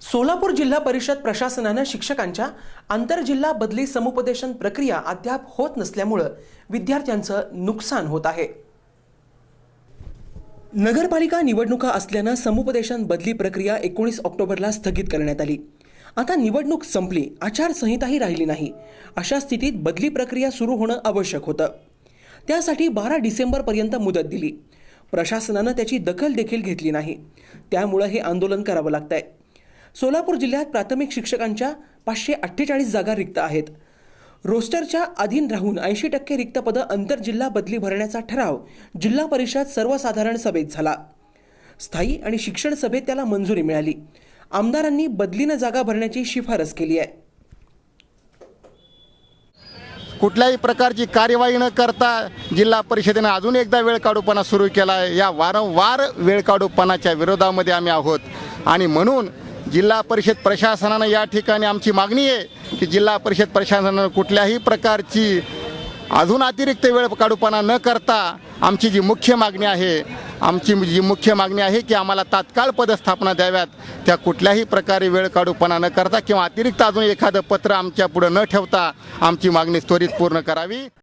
सोलापूर जिल्हा परिषद प्रशासनानं शिक्षकांच्या आंतरजिल्हा बदली समुपदेशन प्रक्रिया अद्याप होत नसल्यामुळं विद्यार्थ्यांचं नुकसान होत आहे. नगरपालिका निवडणुका असल्यानं समुपदेशन बदली प्रक्रिया एकोणीस ऑक्टोबरला स्थगित करण्यात आली. आता निवडणूक संपली आचारसंहिताही राहिली नाही. अशा स्थितीत बदली प्रक्रिया सुरू होणं आवश्यक होतं. त्यासाठी बारा डिसेंबरपर्यंत मुदत दिली. प्रशासनानं त्याची दखल देखील घेतली नाही. त्यामुळं हे आंदोलन करावं लागतंय. सोलापूर जिल्ह्यात प्राथमिक शिक्षकांच्या पाचशे अठ्ठेचाळीस जागा रिक्त आहेत. रोस्टरच्या अधीन राहून ऐंशी टक्के रिक्त पदं आंतरजिल्हा बदली भरण्याचा ठराव जिल्हा परिषद सर्वसाधारण सभेत झाला. स्थायी आणि शिक्षण सभेत त्याला मंजुरी मिळाली. आमदारांनी बदलीनं जागा भरण्याची शिफारस केली आहे. कुठल्याही प्रकारची कार्यवाही न करता जिल्हा परिषदेनं अजून एकदा वेळकाडूपणा सुरू केला आहे या वारंवार वेळकाडूपणाच्या विरोधामध्ये आम्ही आहोत. आणि म्हणून जिल्हा परिषद प्रशासनानं या ठिकाणी आमची मागणी आहे की जिल्हा परिषद प्रशासनानं कुठल्याही प्रकारची अजून अतिरिक्त वेळ काढूपणा न करता आमची जी मुख्य मागणी आहे आमची जी मुख्य मागणी आहे की आम्हाला तात्काळ पदस्थापना द्याव्यात. त्या कुठल्याही प्रकारे वेळ काढूपणा न करता किंवा अतिरिक्त अजून एखादं पत्र आमच्या पुढं न ठेवता आमची मागणी त्वरित पूर्ण करावी.